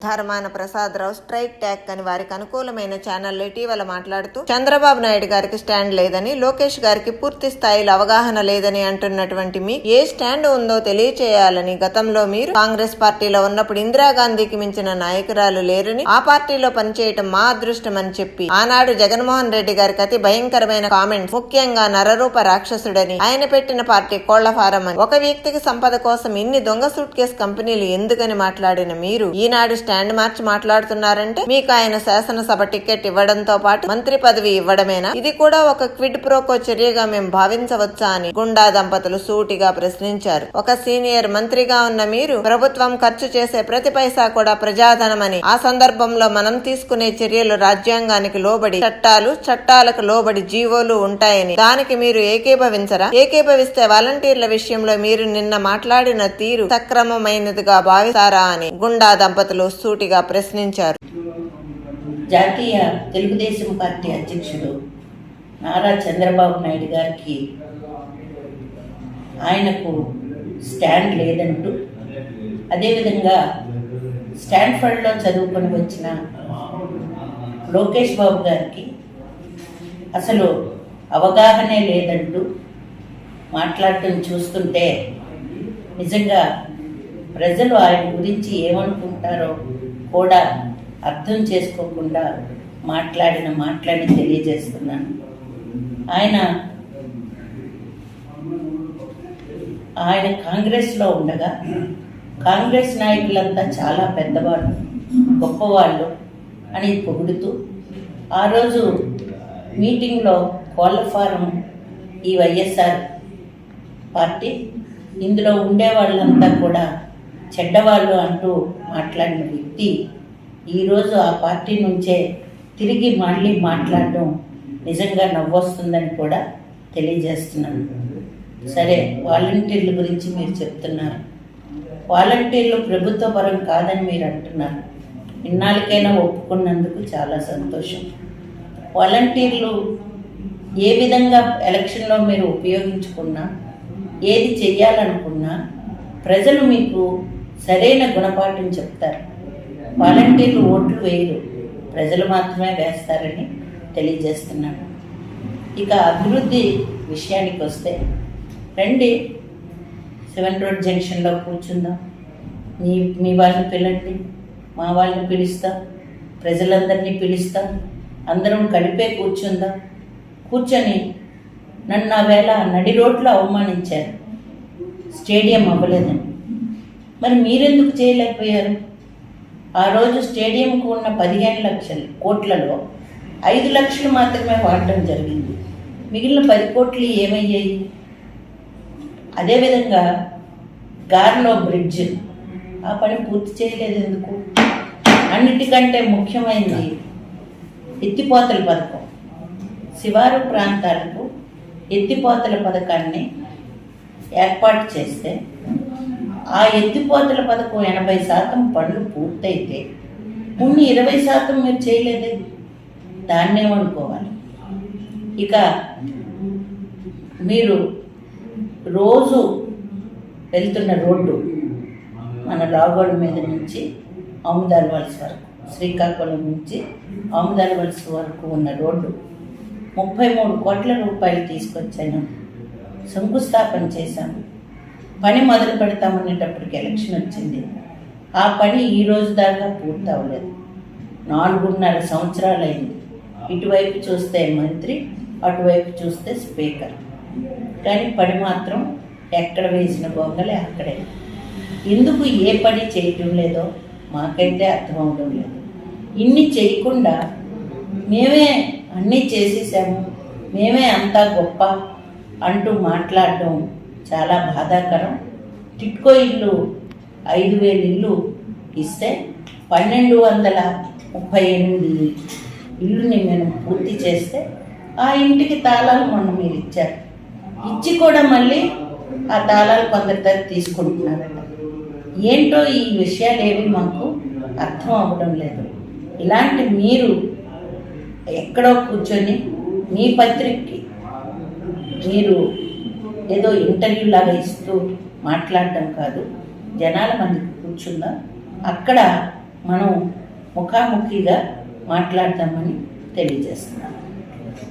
Dharmana Prasadarao strike ట్యాక్ అని వారికి అనుకూలమైన ఛానల్లో ఇటీవల మాట్లాడుతూ చంద్రబాబు నాయుడు గారికి స్టాండ్ లేదని లోకేష్ గారికి పూర్తి స్థాయిలో అవగాహన లేదని అంటున్నటువంటి మీ ఏ స్టాండ్ ఉందో తెలియచేయాలని గతంలో మీరు కాంగ్రెస్ పార్టీలో ఉన్నప్పుడు ఇందిరాగాంధీకి మించిన నాయకురాలు లేరని ఆ పార్టీలో పనిచేయటం మా అదృష్టం అని చెప్పి ఆనాడు జగన్మోహన్ రెడ్డి గారికి అతి భయంకరమైన కామెంట్ ముఖ్యంగా నరరూప రాక్షసుడని ఆయన పెట్టిన పార్టీ కోళ్ళ ఫారం అని. ఒక వ్యక్తికి సంపద కోసం ఇన్ని దొంగ సూట్ కేసు కంపెనీలు ఎందుకని మాట్లాడిన మీరు? ఈనాడు స్టాండ్ మార్చి మాట్లాడుతున్నారంటే మీకు ఆయన శాసనసభ టికెట్ ఇవ్వడంతో పాటు మంత్రి పదవి ఇవ్వడమేనా? ఇది కూడా ఒక క్విడ్ ప్రోకో చర్యగా మేము భావించవచ్చా అని గుండా దంపతులు సూటిగా ప్రశ్నించారు. ఒక సీనియర్ మంత్రిగా ఉన్న మీరు ప్రభుత్వం ఖర్చు చేసే ప్రతి పైసా కూడా ప్రజాధనమని ఆ సందర్భంలో మనం తీసుకునే చర్యలు రాజ్యాంగానికి లోబడి చట్టాలు చట్టాలకు లోబడి జీవోలు ఉంటాయని దానికి మీరు ఏకీభవించరా? ఏకీభవిస్తే వాలంటీర్ల విషయంలో మీరు నిన్న మాట్లాడిన తీరు సక్రమమైనదిగా భావిస్తారా అని గుండా దంపతులు సూటిగా ప్రశ్నించారు. జాతీయ తెలుగుదేశం పార్టీ అధ్యక్షుడు నారా చంద్రబాబు నాయుడు గారికి ఆయనకు స్టాండ్ లేదంటూ అదేవిధంగా స్టాన్ఫర్డ్లో చదువుకొని వచ్చిన లోకేష్ బాబు గారికి అసలు అవగాహనే లేదంటూ మాట్లాడటం చూస్తుంటే నిజంగా ప్రజలు ఆయన గురించి ఏమనుకుంటారో కూడా అర్థం చేసుకోకుండా మాట్లాడిన మాట్లాడి తెలియజేస్తున్నాను. ఆయన ఆయన కాంగ్రెస్లో ఉండగా కాంగ్రెస్ నాయకులంతా చాలా పెద్దవాళ్ళు గొప్పవాళ్ళు అని పొగుడుతూ ఆ రోజు మీటింగ్లో కోళ్ళ ఫారం ఈ వైఎస్ఆర్ పార్టీ ఇందులో ఉండే వాళ్ళంతా కూడా చెడ్డవాళ్ళు అంటూ మాట్లాడిన వ్యక్తి ఈరోజు ఆ పార్టీ నుంచే తిరిగి మళ్ళీ మాట్లాడడం నిజంగా నవ్వొస్తుందని కూడా తెలియజేస్తున్నాను. సరే వాలంటీర్ల గురించి మీరు చెప్తున్నారు. వాలంటీర్లు ప్రభుత్వ పరం కాదని మీరు అంటున్నారు. ఇన్నాళ్ళకైనా ఒప్పుకున్నందుకు చాలా సంతోషం. వాలంటీర్లు ఏ విధంగా ఎలక్షన్లో మీరు ఉపయోగించుకున్నా ఏది చెయ్యాలనుకున్నా ప్రజలు మీకు సరైన గుణపాఠం చెప్తారు. వాలంటీర్లు ఓట్లు వేయరు. ప్రజలు మాత్రమే వేస్తారని తెలియజేస్తున్నాను. ఇక అభివృద్ధి విషయానికి వస్తే రండి. సెవెన్ రోడ్ జంక్షన్లో కూర్చుందాం. మీ మీ వాళ్ళని పిలండి మా వాళ్ళని పిలుస్తాం. ప్రజలందరినీ పిలుస్తాం. అందరం కలిపే కూర్చుందాం. కూర్చొని నన్ను ఆ వేళ నడి రోడ్లో అవమానించారు. స్టేడియం అవ్వలేదండి మరి మీరెందుకు చేయలేకపోయారు? ఆ రోజు స్టేడియంకు ఉన్న పదిహేను లక్షలు కోట్లలో ఐదు లక్షలు మాత్రమే వాడటం జరిగింది. మిగిలిన పది కోట్లు ఏమయ్యాయి? అదేవిధంగా గార్లో బ్రిడ్జ్. ఆ పని పూర్తి చేయలేదు ఎందుకు అన్నిటికంటే ముఖ్యమైనది ఎత్తిపోతల పథకం. శివారు ప్రాంతాలకు ఎత్తిపోతల పథకాన్ని ఏర్పాటు చేస్తే ఆ ఎత్తిపోతల పథకం ఎనభై శాతం పనులు పూర్తయితే ఉన్న ఇరవై శాతం మీరు చేయలేదే. దాన్నేమనుకోవాలి ఇక మీరు రోజు వెళ్తున్న రోడ్డు మన రాగోడ మీద నుంచి ఆముదాల్ వలస వరకు శ్రీకాకుళం నుంచి ఆముదాల్ వలస వరకు ఉన్న రోడ్డు ముప్పై మూడు కోట్ల రూపాయలు తీసుకొచ్చాను. శంకుస్థాపన చేశాను. పని మొదలు పెడతామనేటప్పటికి ఎలక్షన్ వచ్చింది. ఆ పని ఈ రోజు దాకా పూర్తి అవ్వలేదు. నాలుగున్నర సంవత్సరాలైంది. ఇటువైపు చూస్తే మంత్రి అటువైపు చూస్తే స్పీకర్. కానీ పని మాత్రం ఎక్కడ వేసిన గొంగలే అక్కడే. ఎందుకు ఏ పని చేయటం లేదో మాకైతే అర్థం అవడం లేదు. ఇన్ని చేయకుండా మేమే అన్నీ చేసేసాము. మేమే అంతా గొప్ప అంటూ మాట్లాడడం చాలా బాధాకరం. టిట్కో ఇల్లు ఐదు వేలు ఇల్లు ఇస్తే పన్నెండు వందల ముప్పై ఎనిమిది ఇల్లుని మేము పూర్తి చేస్తే ఆ ఇంటికి తాళాలు మొన్న మీరు ఇచ్చారు. ఇచ్చి కూడా మళ్ళీ ఆ తాళాలు కొందరి దగ్గర తీసుకుంటున్నారట ఏంటో ఈ విషయాలు ఏవి మాకు అర్థం అవ్వడం లేదు. ఇలాంటి మీరు ఎక్కడో కూర్చొని మీ పత్రికకి మీరు ఏదో ఇంటర్వ్యూ లాగా ఇస్తూ మాట్లాడటం కాదు. జనాల మంది కూర్చుందాం. అక్కడ మనం ముఖాముఖిగా మాట్లాడదామని తెలియజేస్తున్నాం.